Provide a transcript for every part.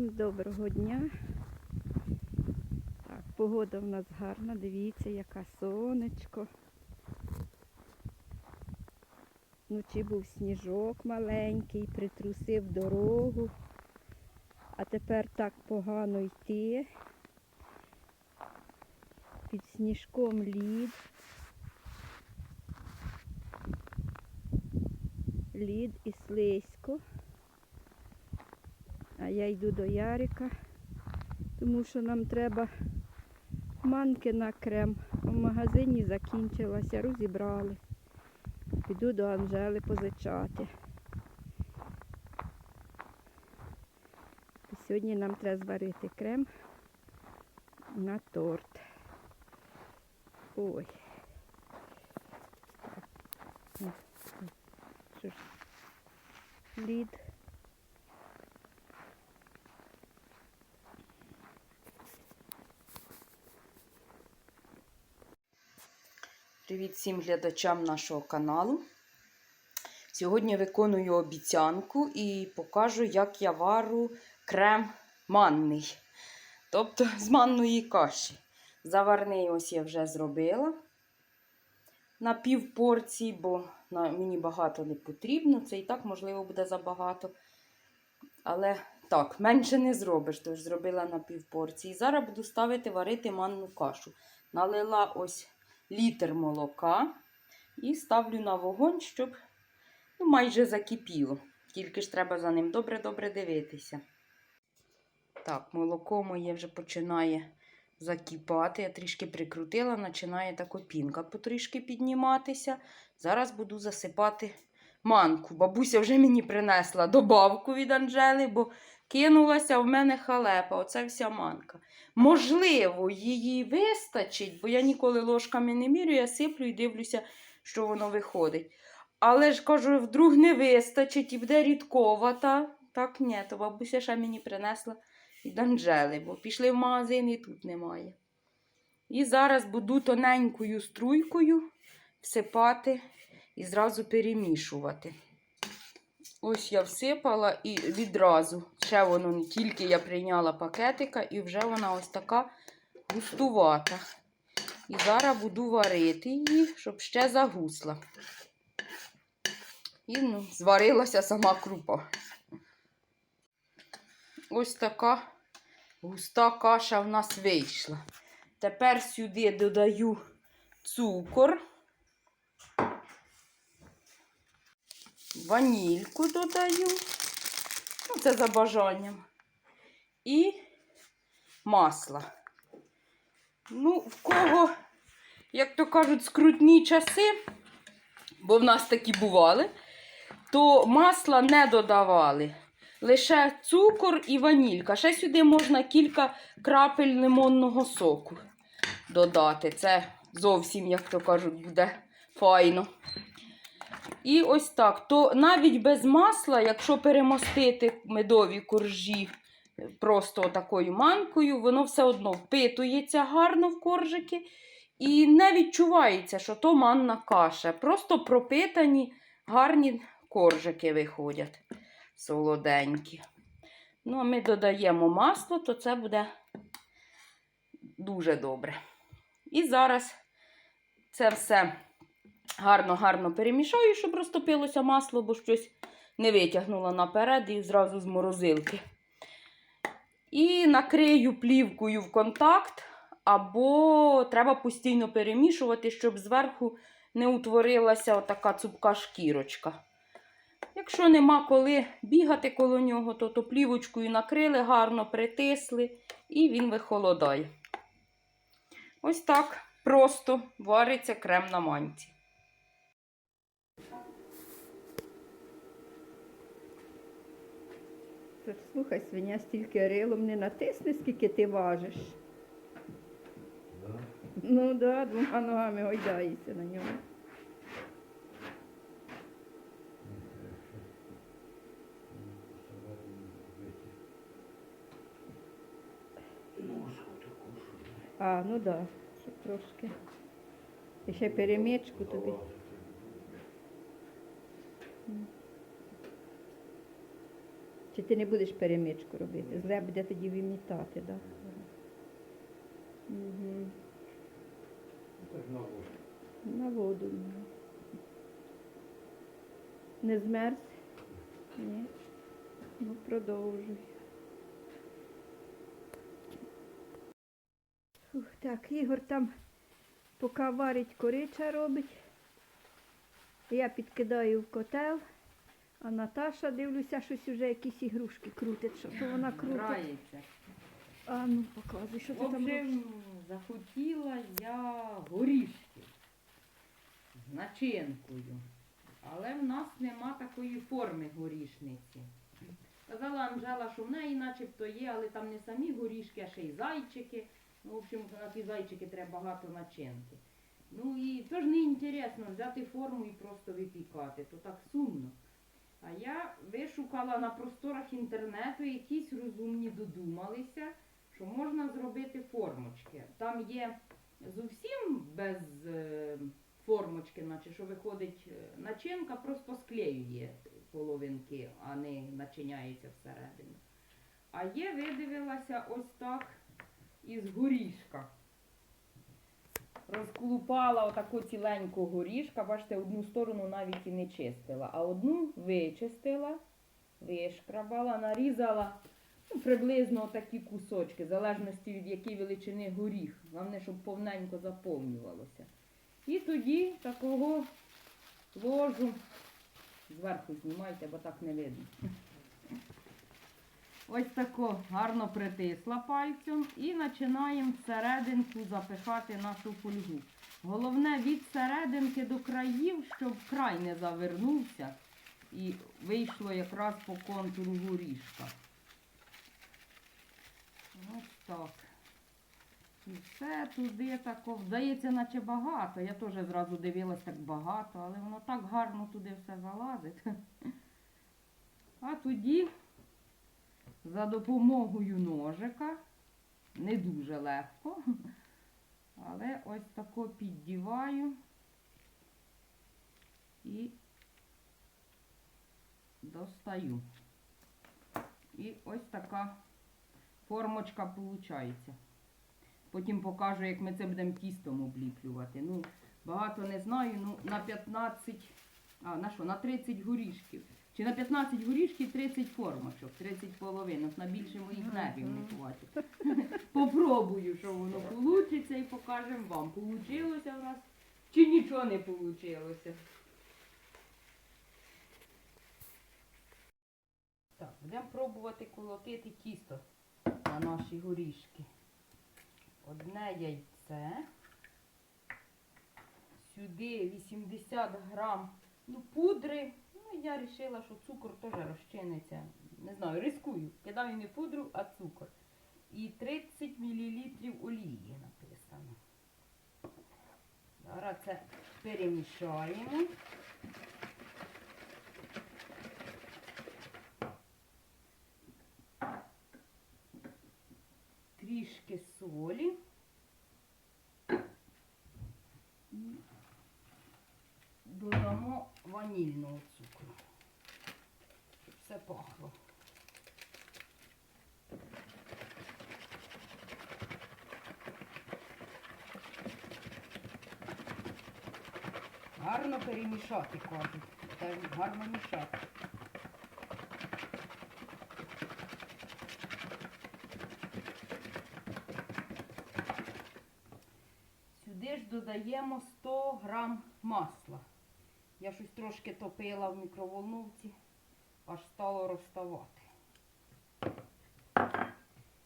Всім доброго дня. Так, погода в нас гарна, дивіться, яка сонечко. Вночі був сніжок маленький, притрусив дорогу. А тепер так погано йти. Під сніжком лід. Лід і слизько. А я йду до Ярика, тому що нам треба манки на крем. В магазині закінчилася, розібрали. Піду до Анжели позичати. Сьогодні нам треба зварити крем на торт. Ой. Лід. Привіт всім глядачам нашого каналу. Сьогодні виконую обіцянку і покажу, як я вару крем манний. Тобто з манної каші. Заварний ось я вже зробила на пів порції, бо мені багато не потрібно. Це і так, можливо, буде забагато. Але так, менше не зробиш, тож зробила на пів порції. Зараз буду ставити варити манну кашу. Налила ось літр молока і ставлю на вогонь, щоб ну, майже закипіло. Тільки ж треба за ним добре-добре дивитися. Так, молоко моє вже починає закипати. Я трішки прикрутила, починає така пінка потрішки підніматися. Зараз буду засипати манку. Бабуся вже мені принесла добавку від Анжели, бо кинулася в мене халепа. Оце вся манка. Можливо, її вистачить, бо я ніколи ложками не мірю, я сиплю і дивлюся, що воно виходить. Але ж кажу, вдруг не вистачить і буде рідковата. Так, ні, то бабуся ще мені принесла від Анжели, бо пішли в магазин і тут немає. І зараз буду тоненькою струйкою всипати і зразу перемішувати. Ось я всипала і відразу. Ще воно тільки я прийняла пакетика, і вже вона ось така густувата. І зараз буду варити її, щоб ще загусла. І ну, зварилася сама крупа. Ось така густа каша в нас вийшла. Тепер сюди додаю цукор. Ванільку додаю. Ну, це за бажанням. І масло. Ну, в кого, як то кажуть, скрутні часи, бо в нас такі бували, то масла не додавали. Лише цукор і ванілька. Ще сюди можна кілька крапель лимонного соку додати. Це зовсім, як то кажуть, буде файно. І ось так. То навіть без масла, якщо перемостити медові коржі е, просто такою манкою, воно все одно впитується гарно в коржики. І не відчувається, що то манна каша. Просто пропитані гарні коржики виходять солоденькі. Ну, а ми додаємо масло, то це буде дуже добре. І зараз це все гарно-гарно перемішаю, щоб розтопилося масло, бо щось не витягнула наперед і зразу з морозилки. І накрию плівкою в контакт, або треба постійно перемішувати, щоб зверху не утворилася отака цупка шкірочка. Якщо нема коли бігати коло нього, то, то плівочкою накрили, гарно притисли і він вихолодає. Ось так просто вариться крем на манці. Тож, слухай, свиня стільки рилом не натисне, скільки ти важиш. Ну так, да, двома ногами гойдається на ньому. А, ну так, да, ще трошки. І ще перемічку тобі. Чи ти не будеш перемичку робити? Зле буде тоді вимітати, так? Угу. На воду. На воду. Не змерз? Ні. Ну, продовжуй. Фух, так, Ігор там поки варить корича робить. Я підкидаю в котел, а Наташа, дивлюся, щось уже якісь ігрушки крутить. Що то вона крутить? Грається. А ну показуй, що В ти там робиш. общем, захотіла я горішки з начинкою. Але в нас нема такої форми горішниці. Казала Анжела, що в неї начебто є, але там не самі горішки, а ще й зайчики. Ну, в общем, на ті зайчики треба багато начинки. Ну і теж не інтересно взяти форму і просто випікати, то так сумно. А я вишукала на просторах інтернету, якісь розумні додумалися, що можна зробити формочки. Там є зовсім без е, формочки, наче що виходить е, начинка, просто склеює половинки, а не начиняється всередину. А є, видивилася ось так із горішка. Розколупала отаку ціленьку горішка, бачите, одну сторону навіть і не чистила, а одну вичистила, вишкрабала, нарізала ну, приблизно такі кусочки, в залежності від якої величини горіх. Головне, щоб повненько заповнювалося. І тоді такого ложу зверху знімайте, бо так не видно. Ось тако гарно притисла пальцем і починаємо всерединку запихати нашу фольгу. Головне від серединки до країв, щоб край не завернувся і вийшло якраз по контуру горішка. Ось так. І все туди тако. Здається, наче багато. Я теж зразу дивилась так багато, але воно так гарно туди все залазить. А тоді за допомогою ножика, не дуже легко, але ось тако піддіваю і достаю. І ось така формочка виходить. Потім покажу, як ми це будемо тістом обліплювати. Ну, багато не знаю, ну на 15, а на що, на 30 горішків. Чи на 15 горішків 30 формочок, 30 половинок, на більше моїх нервів не хватить. Попробую, що воно вийде і покажемо вам. Получилося в нас чи нічого не вийшло. Так, будемо пробувати колотити тісто на наші горішки. Одне яйце. Сюди 80 грам ну, пудри. Ну, я вирішила, що цукор теж розчиниться. Не знаю, рискую. Кидаю не пудру, а цукор. І 30 мл олії написано. Зараз це перемішаємо. Трішки солі. Додамо ванільного все пахло. Гарно перемішати, кажуть. Треба гарно мішати. Сюди ж додаємо 100 грам масла. Я щось трошки топила в мікроволновці, аж стало розставати.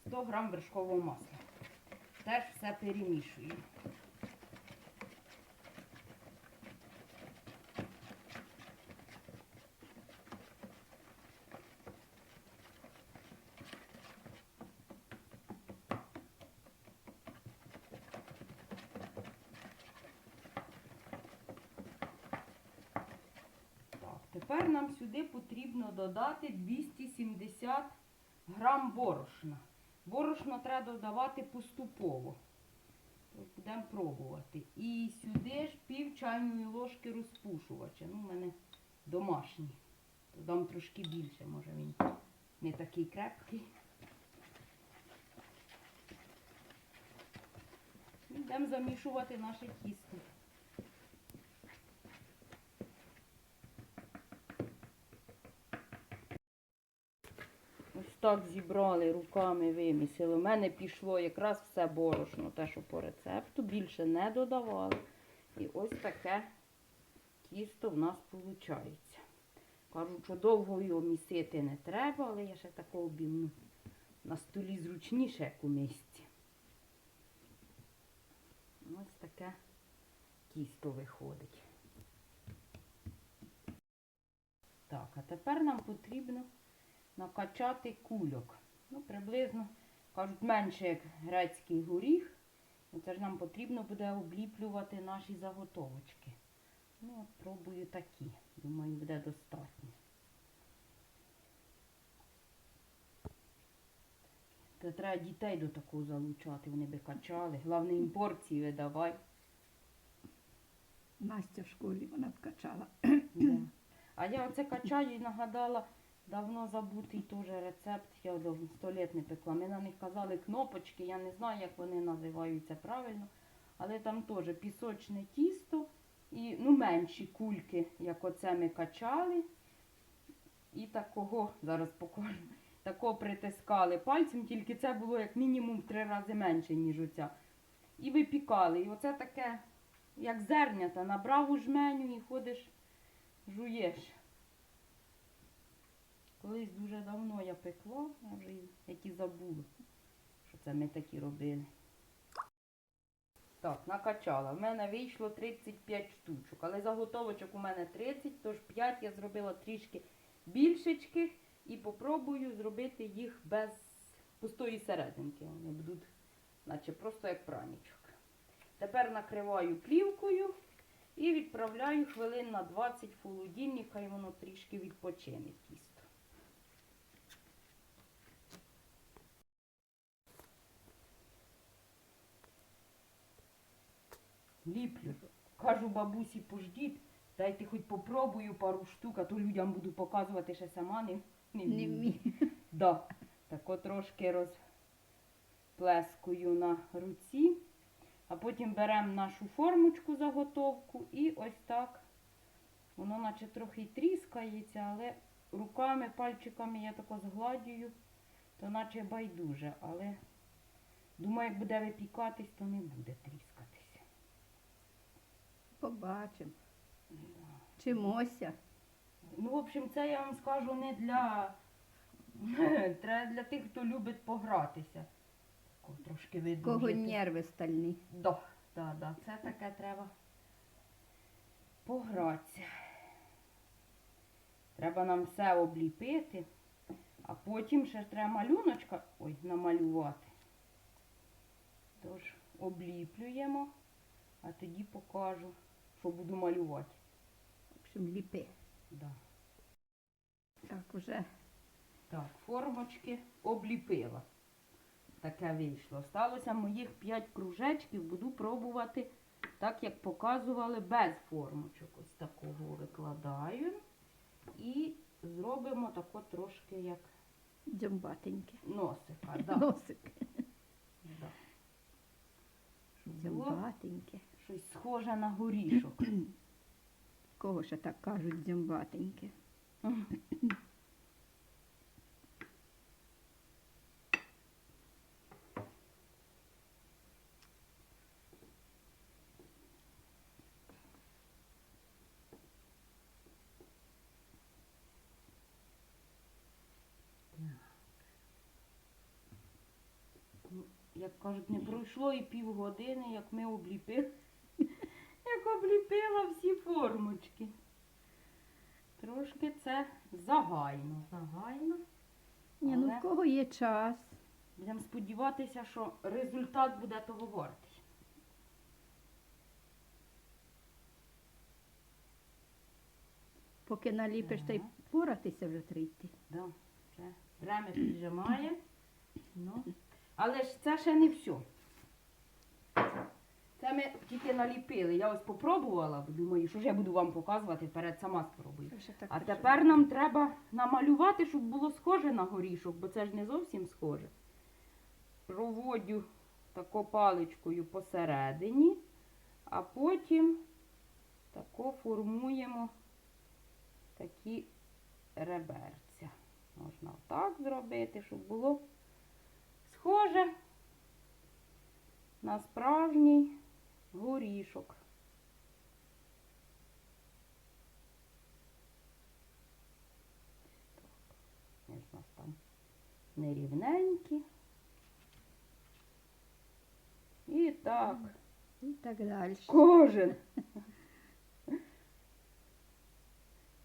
100 грам вершкового масла. Теж все перемішуємо. Так, тепер нам сюди потрібно додати 270 грам борошна. Борошно треба додавати поступово. Будемо пробувати. І сюди ж пів чайної ложки розпушувача. Ну, у мене домашній. То дам трошки більше, може він не такий крепкий. Йдемо замішувати наше тісто. Ось так зібрали, руками вимісили. У мене пішло якраз все борошно, те, що по рецепту, більше не додавали. І ось таке тісто в нас виходить. Кажуть, що довго його місити не треба, але я ще такого обімну. На столі зручніше, як у місці. Ось таке тісто виходить. Так, а тепер нам потрібно накачати кульок. Ну, приблизно, кажуть, менше як грецький горіх. Це ж нам потрібно буде обліплювати наші заготовочки. Ну, от пробую такі. Думаю, буде достатньо. Та треба дітей до такого залучати, вони би качали. Головне їм порції видавай. Настя в школі вона вкачала. Да. А я оце качаю і нагадала давно забутий теж рецепт. Я сто літ не пекла. Ми на них казали кнопочки, я не знаю, як вони називаються правильно. Але там теж пісочне тісто і ну, менші кульки, як оце ми качали. І такого, зараз покажу, такого притискали пальцем, тільки це було як мінімум три рази менше, ніж оця. І випікали. І оце таке, як зернята, набрав у жменю і ходиш жуєш. Колись дуже давно я пекла, я вже й- як і забула, що це ми такі робили. Так, накачала. В мене вийшло 35 штучок, але заготовочок у мене 30, тож 5 я зробила трішки більшечки і попробую зробити їх без пустої серединки. Вони будуть, наче просто як пранічок. Тепер накриваю плівкою і відправляю хвилин на 20 в холодильник, хай воно трішки відпочине тісто. Ліплю. Кажу бабусі, пождіть, дайте хоч попробую пару штук, а то людям буду показувати, що сама не, не Не вмію. Да. Так от трошки розплескую на руці, а потім беремо нашу формочку заготовку і ось так. Воно наче трохи тріскається, але руками, пальчиками я тако згладюю, то наче байдуже. Але думаю, як буде випікатись, то не буде тріскатися. Побачимо. Чимося. Ну, в общем, це я вам скажу не для, Треба для тих, хто любить погратися. Трошки видно. Кого нерви стальні. Да, да, да. Це таке треба погратися. Треба нам все обліпити, а потім ще треба малюночка ой, намалювати. Тож обліплюємо, а тоді покажу, що буду малювати. В общем, ліпи. Да. Так, уже Так, формочки обліпила. Таке вийшло. Сталося моїх 5 кружечків. Буду пробувати, так як показували, без формочок. Ось такого викладаю. І зробимо тако трошки як дзьомбатеньке. носика. Да, Носик. да. Дзьомбатеньке. Щось схоже на горішок. Кого ще так кажуть дзьомбатеньке? Як кажуть, не пройшло і півгодини, як ми обліпили. Обліпила всі формочки. Трошки це загайно. Загайно. Ні, ну в кого є час. Будемо сподіватися, що результат буде того вартий. Поки наліпиш, та й поратися вже трійти. Да, время піджимає. Ну. Але ж це ще не все. Це ми тільки наліпили. Я ось попробувала, думаю, що ж я буду вам показувати, вперед сама спробую. А тепер нам треба намалювати, щоб було схоже на горішок, бо це ж не зовсім схоже. Проводю тако паличкою посередині, а потім тако формуємо такі реберця. Можна отак зробити, щоб було схоже на справжній горішок. Ж у нас там нерівненькі. І так, І так далі. кожен.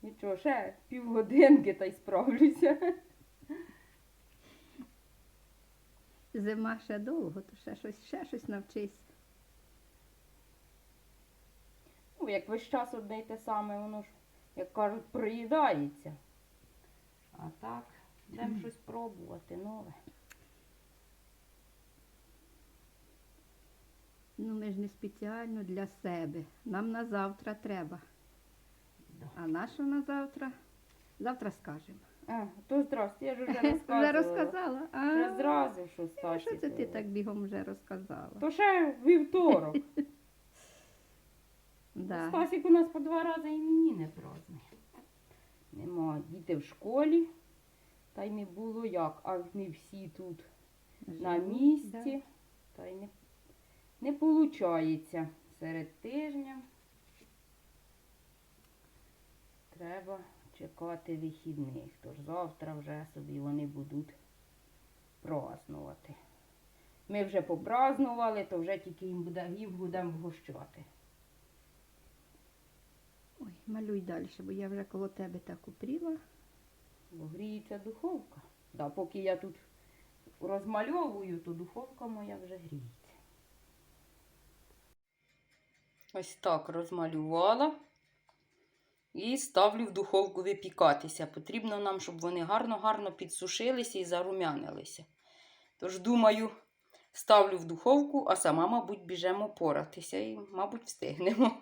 Нічого, ще півгодинки та й справлюся. Зима ще довго, то ще щось, ще щось навчись. Ну, як весь час одне й те саме, воно ж, як кажуть, приїдається. А так, будемо щось пробувати нове. Ну, ми ж не спеціально для себе. Нам на завтра треба. А на що на завтра? Завтра скажемо. А, то здрасте, я ж вже Вже розказала? А, Вже зразу, що а що це ти так бігом вже розказала? То ще вівторок. Да. Стасік у нас по два рази імені не празднує. Нема діти в школі, та й не було як, а не всі тут на Живуть, місці, та й не, не виходить серед тижня. Треба чекати вихідних, тож завтра вже собі вони будуть празнувати. Ми вже попразнували, то вже тільки їм будемо вгощати. Малюй далі, бо я вже коло тебе так упріла. Бо гріється духовка. Да, поки я тут розмальовую, то духовка моя вже гріється. Ось так розмалювала. І ставлю в духовку випікатися. Потрібно нам, щоб вони гарно-гарно підсушилися і зарумянилися. Тож, думаю, ставлю в духовку, а сама, мабуть, біжемо поратися і, мабуть, встигнемо.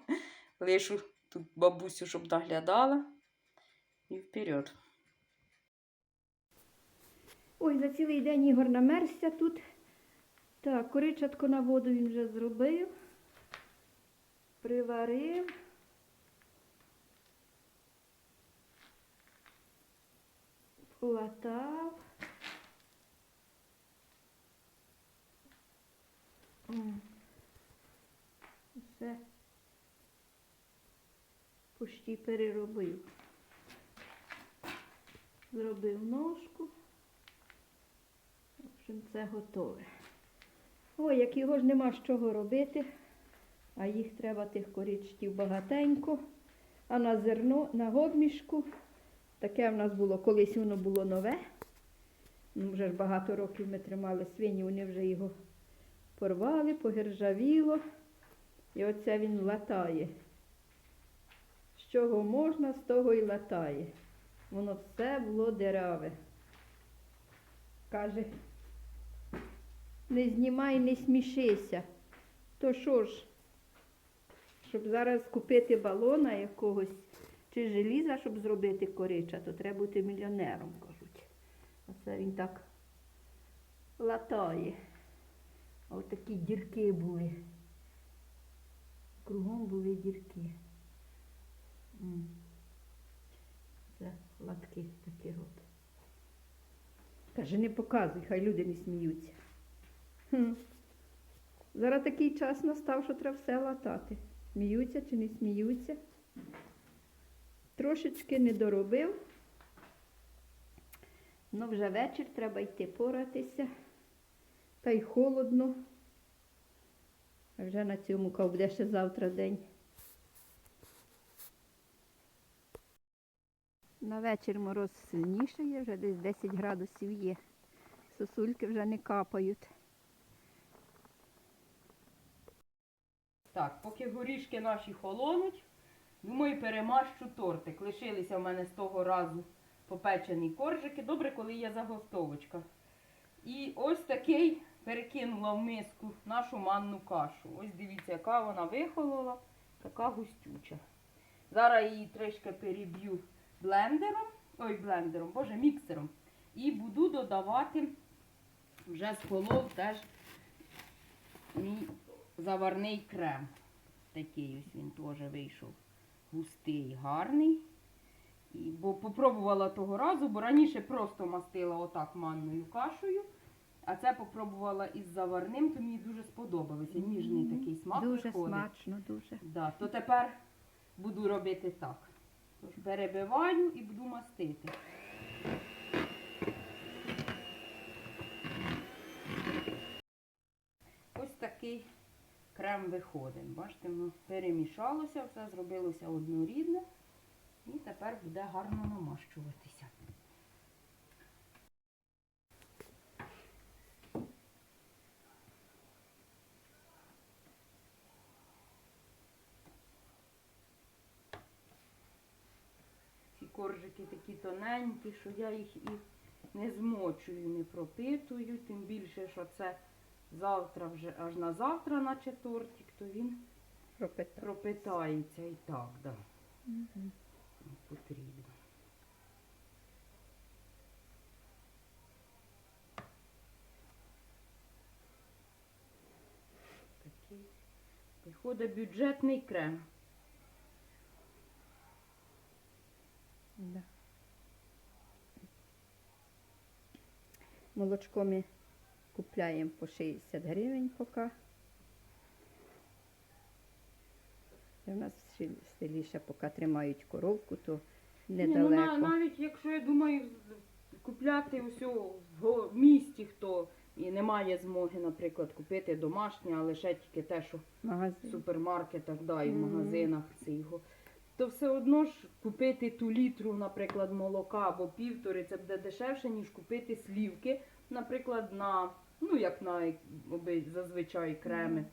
Лишу тут бабусю, щоб доглядала. І вперед. Ой, за цілий день Ігор намерзся тут. Так, коричатку на воду він вже зробив. Приварив. Полатав. Все. Почти переробив. Зробив ножку. В общем, це готове. Ой, як його ж нема з чого робити, а їх треба тих корічків багатенько. А на зерно, на гобмішку, таке в нас було, колись воно було нове. Ну, вже ж багато років ми тримали свині, вони вже його порвали, погержавіло. І оце він латає. Чого можна, з того і латає. Воно все було дераве. Каже, не знімай, не смішися. То що ж, щоб зараз купити балона якогось чи желіза, щоб зробити корича, то треба бути мільйонером, кажуть. Оце він так латає. От такі дірки були. Кругом були дірки. Це латки такі от. Каже, не показуй, хай люди не сміються. Хм. Зараз такий час настав, що треба все латати. Сміються чи не сміються. Трошечки не доробив. Ну, вже вечір треба йти поратися. Та й холодно. А вже на цьому кав ще завтра день. На вечір мороз сильніший, вже десь 10 градусів є. Сосульки вже не капають. Так, поки горішки наші холонуть, думаю, перемащу тортик. Лишилися в мене з того разу попечені коржики. Добре, коли є заготовочка. І ось такий перекинула в миску нашу манну кашу. Ось дивіться, яка вона вихолола, така густюча. Зараз її трішки переб'ю блендером, ой, блендером, боже, міксером. І буду додавати вже з холод теж мій заварний крем. Такий ось він теж вийшов густий, гарний. І, бо попробувала того разу, бо раніше просто мастила отак манною кашею. А це попробувала із заварним, то мені дуже сподобалося. Ніжний такий смак дуже виходить. смачно, дуже. Да, то тепер буду робити так. Тож перебиваю і буду мастити. Ось такий крем виходить. Бачите, воно перемішалося, все зробилося однорідне. І тепер буде гарно намащуватися. Ці коржики такі тоненькі, що я їх і не змочую, не пропитую. Тим більше, що це завтра вже аж на завтра, наче тортик, то він Пропитав. пропитається і так, да, Мгм. потрібно. Такий виходить бюджетний крем. Да. Молочко ми купляємо по 60 гривень поки. І в нас ще поки тримають коровку, то Ні, ну, недалеко. на- навіть якщо я думаю купляти усього в місті, хто і не має змоги, наприклад, купити домашнє, а лише тільки те, що в супермаркетах, да, і в магазинах це його. То все одно ж купити ту літру, наприклад, молока або півтори, це буде дешевше, ніж купити слівки, наприклад, на, ну як на зазвичай креми.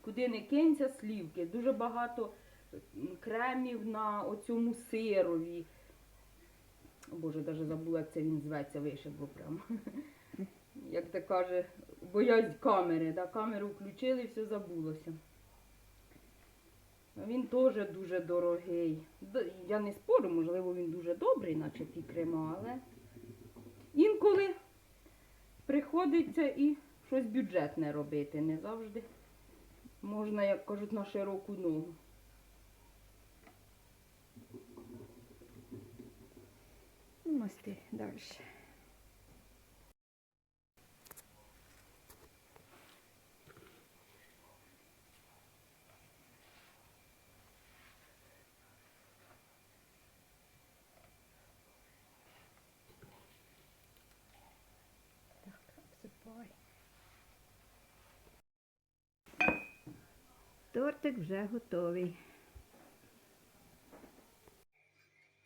Куди не кинься слівки. Дуже багато кремів на оцьому сирові. О, Боже, навіть забула, як це він зветься, вишибло прямо. Як то каже, боязнь камери, да? камеру включили все забулося. Він теж дуже дорогий. Я не спорю, можливо, він дуже добрий, наче ті крема, але інколи приходиться і щось бюджетне робити. Не завжди можна, як кажуть, на широку ногу. Масти далі. Так, обсипай. Тортик вже готовий.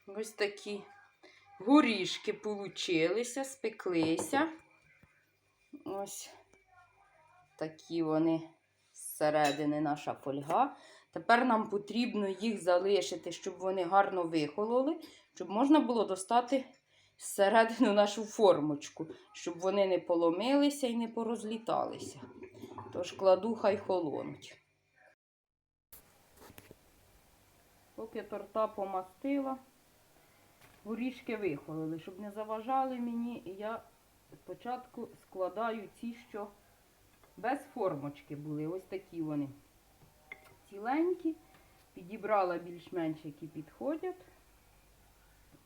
Ось такі горішки получилися, спеклися. Ось такі вони зсередини наша фольга. Тепер нам потрібно їх залишити, щоб вони гарно вихололи, щоб можна було достати зсередину нашу формочку, щоб вони не поломилися і не порозліталися. Тож кладу, хай холонуть. Поки торта помастила, горішки вихололи, щоб не заважали мені, я спочатку складаю ці, що без формочки були. Ось такі вони ціленькі. Підібрала більш-менш, які підходять.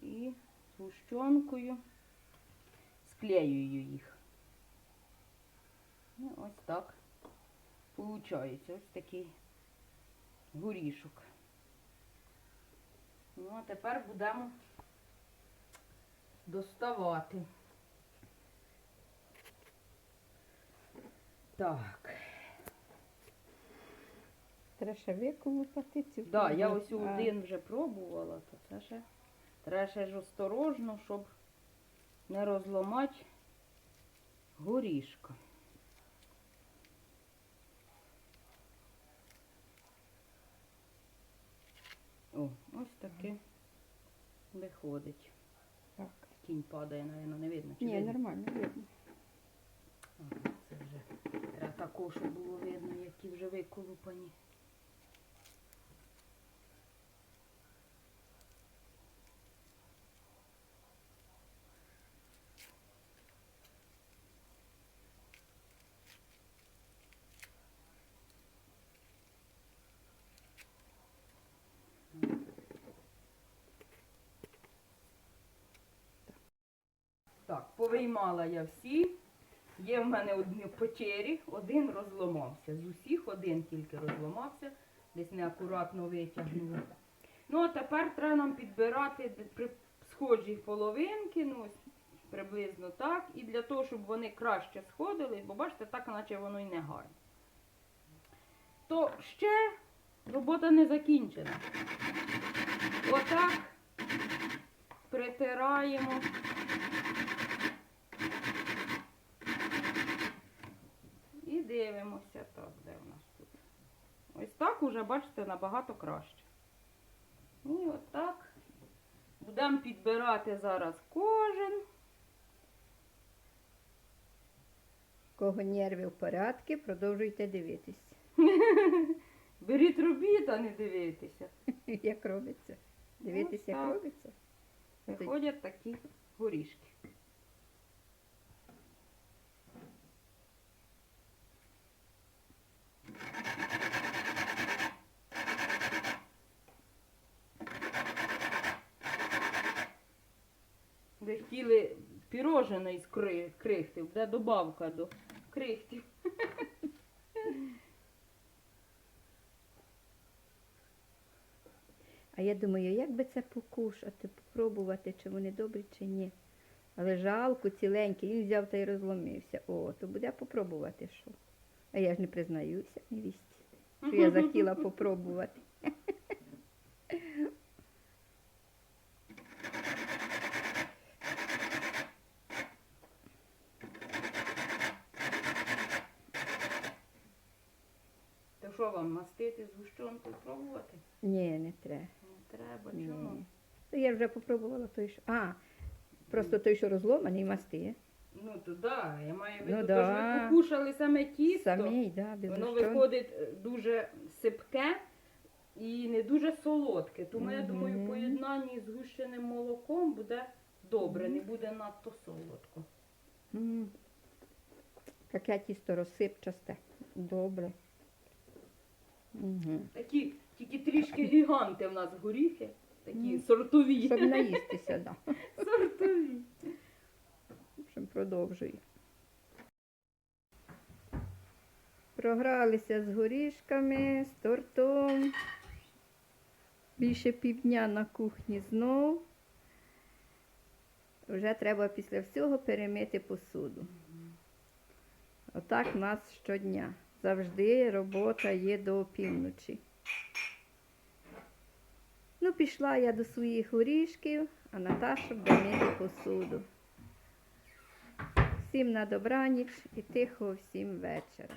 І згущенкою склеюю їх. І ось так виходить. Ось такий горішок. Ну, а тепер будемо доставати. Так. Треба ще виколупати цю. Да, я ось один вже пробувала, то це ще треба ще ж осторожно, щоб не розламати горішка. О, ось таке виходить. Так. Кінь падає, навіть не видно. Чи Ні, видно? нормально, видно. Ага, це вже Треба також, було видно, які вже виколупані. Так, повиймала я всі. Є в мене одні печері, один розломався. З усіх один тільки розломався, десь неакуратно витягнула. Ну, а тепер треба нам підбирати при схожі половинки, ну, приблизно так. І для того, щоб вони краще сходили, бо бачите, так наче воно і не гарно. То ще робота не закінчена. Отак притираємо. І дивимося так, де у нас тут. Ось так уже, бачите, набагато краще. І отак. Будемо підбирати зараз кожен. Кого нерви в порядку, продовжуйте дивитись, Беріть робіт, а не дивитися. як робиться. Дивитись, Ось як робиться. Виходять такі горішки. Ви хотіли пірожене із крихтів, де добавка до крихтів. А я думаю, як би це покушати, попробувати, чи вони добрі, чи ні. Але жалко, ціленький, він взяв та й розломився. О, то буде попробувати що. А я ж не признаюся невісті, що я захотіла попробувати. То що вам мастити згущенкою пробувати? Ні, не треба. Треба, Ні. чому? Я вже попробувала той, що. А, просто той, що розломаний, масти. Ну то да, я маю в Ну виду, да. то ви покушали саме тісто. Самій, да, без Воно гущон. виходить е, дуже сипке і не дуже солодке. Тому я думаю, Мгм. в поєднанні з гущеним молоком буде добре, не буде надто солодко. М. Таке тісто розсипчасте. Добре. Угу. Такі тільки трішки гіганти в нас горіхи, такі Мгм. сортові. Щоб наїстися, да. Сортові. В общем, продовжую. Програлися з горішками, з тортом. Більше півдня на кухні знов. Вже треба після всього перемити посуду. Отак в нас щодня. Завжди робота є до опівночі. Ну, пішла я до своїх горішків, а Наташа буде мити посуду. Всім на добраніч і тихого всім вечора.